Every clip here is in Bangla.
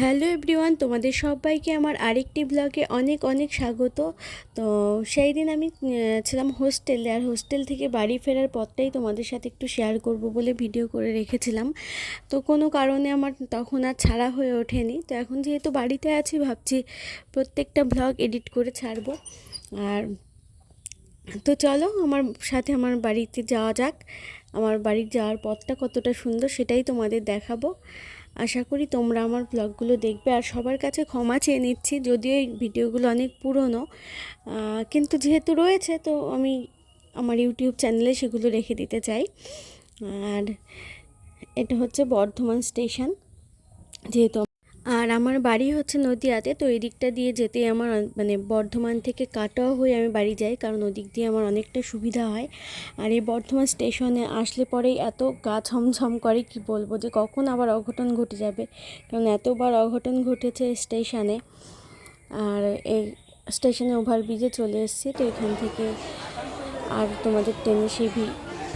হ্যালো এভরিওয়ান, তোমাদের সবাইকে আমার আরেকটি ব্লগে অনেক অনেক স্বাগত। তো সেই দিন আমি ছিলাম হোস্টেলে আর হোস্টেল থেকে বাড়ি ফেরার পথটাই তোমাদের সাথে একটু শেয়ার করব বলে ভিডিও করে রেখেছিলাম। তো কোনো কারণে আমার তখন আর ছাড়া হয়ে ওঠেনি। তো এখন যেহেতু বাড়িতে আছি, ভাবছি প্রত্যেকটা ব্লগ এডিট করে ছাড়বো। আর তো চলো আমার সাথে আমার বাড়িতে যাওয়া যাক। আমার বাড়ির যাওয়ার পথটা কতটা সুন্দর সেটাই তোমাদের দেখাবো। আশা করি তোমরা আমার ব্লগগুলো দেখবে আর সবার কাছে ক্ষমা চেয়ে নিচ্ছি, যদিও এই ভিডিওগুলো অনেক পুরনো। কিন্তু যেহেতু রয়েছে, তো আমি আমার ইউটিউব চ্যানেলে সেগুলো রেখে দিতে চাই। আর এটা হচ্ছে বর্ধমান স্টেশন, যেহেতু আর আমার বাড়ি হচ্ছে নদিয়াতে, তো এই দিকটা দিয়ে যেতে আমার মানে বর্ধমান থেকে কাটোয়া হয়ে আমি বাড়ি যাই, কারণ ওদিক দিয়ে আমার অনেকটা সুবিধা হয়। আর এই বর্ধমান স্টেশনে আসলে পরেই এত গা ছমছম করে, কি বলব যে কখন আবার অঘটন ঘটে যাবে? কারণ এতবার অঘটন ঘটেছে স্টেশনে, আর এই স্টেশনে ওভারব্রিজে চলে এসেছি, তো এখান থেকে আর তোমাদের ট্রেনে সেই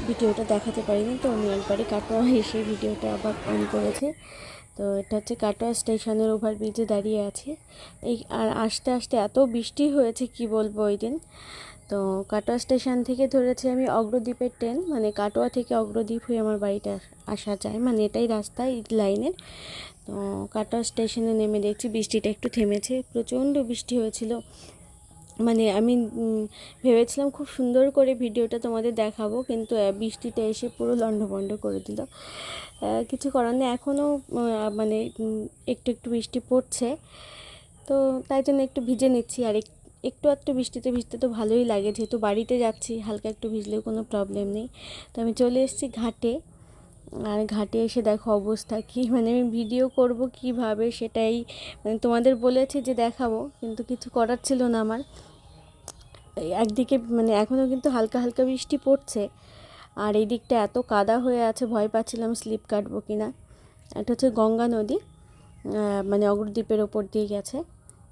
ভিডিওটা দেখাতে পারিনি, তো আমি একবারে কাটোয়া এসে ভিডিওটা আবার অন করেছি। তো এটা হচ্ছে কাটোয়া স্টেশনের ওভারব্রিজে দাঁড়িয়ে আছি। এই আর আসতে আসতে এত বৃষ্টি হয়েছে, কি বলব ওই দিন? তো কাটোয়া স্টেশন থেকে ধরেছি আমি অগ্রদ্বীপের ট্রেন মানে কাটোয়া থেকে অগ্রদ্বীপ হয়ে আমার বাড়িতে আসা যায়। মানে এটাই রাস্তা, এই লাইনের। তো কাটোয়া স্টেশনে নেমে দেখছি বৃষ্টিটা একটু থেমেছে, প্রচণ্ড বৃষ্টি হয়েছিল। মানে আমি ভেবেছিলাম খুব সুন্দর করে ভিডিওটা তোমাদের দেখাবো, কিন্তু বৃষ্টিটা এসে পুরো লণ্ডভণ্ড করে দিল। কিছু করার নেই এখনও মানে একটু একটু বৃষ্টি পড়ছে। তো তাই জন্য একটু ভিজে নিচ্ছি, আর এক- একটু একটু বৃষ্টিতে ভিজতে তো ভালোই লাগে, যেহেতু বাড়িতে যাচ্ছি, হালকা একটু ভিজলেও কোনো প্রবলেম নেই। তো আমি চলে এসেছি ঘাটে। আর ঘাটে এসে দেখো অবস্থা কি মানে আমি ভিডিও করব কীভাবে সেটাই মানে তোমাদের বলেছি যে দেখাবো, কিন্তু কিছু করার ছিল না আমার। একদিকে মানে এখনও কিন্তু হালকা হালকা বৃষ্টি পড়ছে, আর এই দিকটা এত কাদা হয়ে আছে, ভয় পাচ্ছিলাম স্লিপ কাটবো কি না এটা হচ্ছে গঙ্গা নদী মানে অগ্রদ্বীপের ওপর দিয়ে গেছে।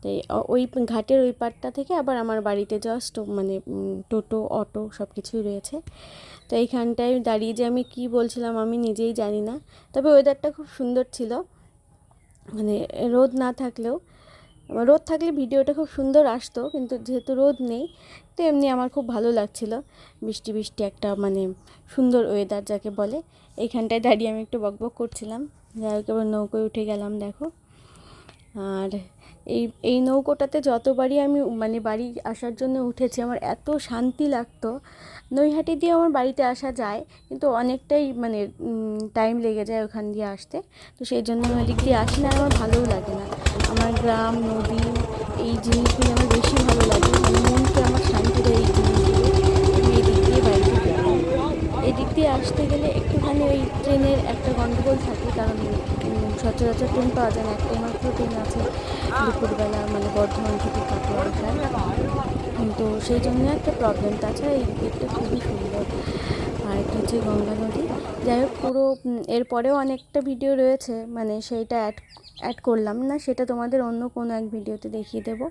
তো ওই ঘাটের ওই পাড়টা থেকে আবার আমার বাড়িতে জাস্ট মানে টোটো, অটো সব কিছুই রয়েছে। তো এইখানটায় দাঁড়িয়ে যে আমি কি বলছিলাম আমি নিজেই জানি না। তবে ওয়েদারটা খুব সুন্দর ছিল। মানে রোদ না থাকলেও, রোদ থাকলে ভিডিওটা খুব সুন্দর আসতো, কিন্তু যেহেতু রোদ নেই, তো এমনি আমার খুব ভালো লাগছিল। বৃষ্টি বৃষ্টি একটা মানে সুন্দর ওয়েদার যাকে বলে। এইখানটায় দাঁড়িয়ে আমি একটু বকবক করছিলাম। যাই হোক, এবার নৌকোয় উঠে গেলাম, দেখো। আর এই এই নৌকোটাতে যতবারই আমি মানে বাড়ি আসার জন্য উঠেছি, আমার এত শান্তি লাগতো। নৈহাটি দিয়ে আমার বাড়িতে আসা যায়, কিন্তু অনেকটাই মানে টাইম লেগে যায় ওখান দিয়ে আসতে। তো সেই জন্য আমি দিয়ে আসি না আমার ভালোও লাগে না। আমার গ্রাম, নদী, এই জিনিসগুলো আমার বেশি ভালো লাগে মানে মনকে আমার শান্তি দেয় এই জিনিসগুলো আমি এই দিক দিয়ে বাড়িতে যাই এদিক দিয়ে আসতে গেলে একটুখানি ওই ট্রেনের একটা গন্ডগোল থাকে, কারণ সচরাচর ট্রেন পাওয়া যায় না। একটাই মাত্র ট্রেন আছে দুপুরবেলা মানে বর্ধমান থেকে কাটোয়া তো সেই জন্য একটা প্রবলেম তাছাড়া এই দিকটা খুবই সুন্দর। আর একটা হচ্ছে গঙ্গা নদী। যাই হোক, পুরো এরপরেও অনেকটা ভিডিও রয়েছে। মানে সেইটা অ্যাড অ্যাড করলাম না, সেটা তোমাদের অন্য কোনো এক ভিডিওতে দেখিয়ে দেবো।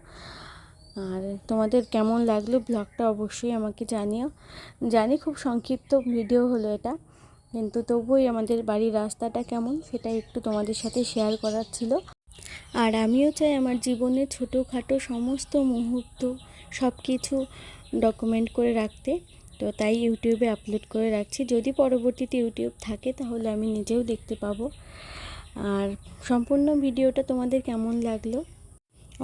আর তোমাদের কেমন লাগল ব্লগটা অবশ্যই আমাকে জানিও। জানি খুব সংক্ষিপ্ত ভিডিও হলো এটা। কিন্তু তবুই আমাদের বাড়ির রাস্তাটা কেমন সেটা একটু তোমাদের সাথে শেয়ার করার ছিল। আর আমিও চাই আমার জীবনের ছোটোখাটো সমস্ত মুহূর্ত সব কিছু ডকুমেন্ট করে রাখতে। তো তাই ইউটিউবে আপলোড করে রাখছি। যদি পরবর্তীতে ইউটিউব থাকে তাহলে আমি নিজেও দেখতে পাবো। আর সম্পূর্ণ ভিডিওটা তোমাদের কেমন লাগল?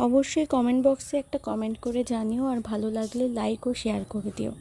অবশ্যই কমেন্ট বক্সে একটা কমেন্ট করে জানিও। আর ভালো লাগলে লাইক ও শেয়ার করে দিও।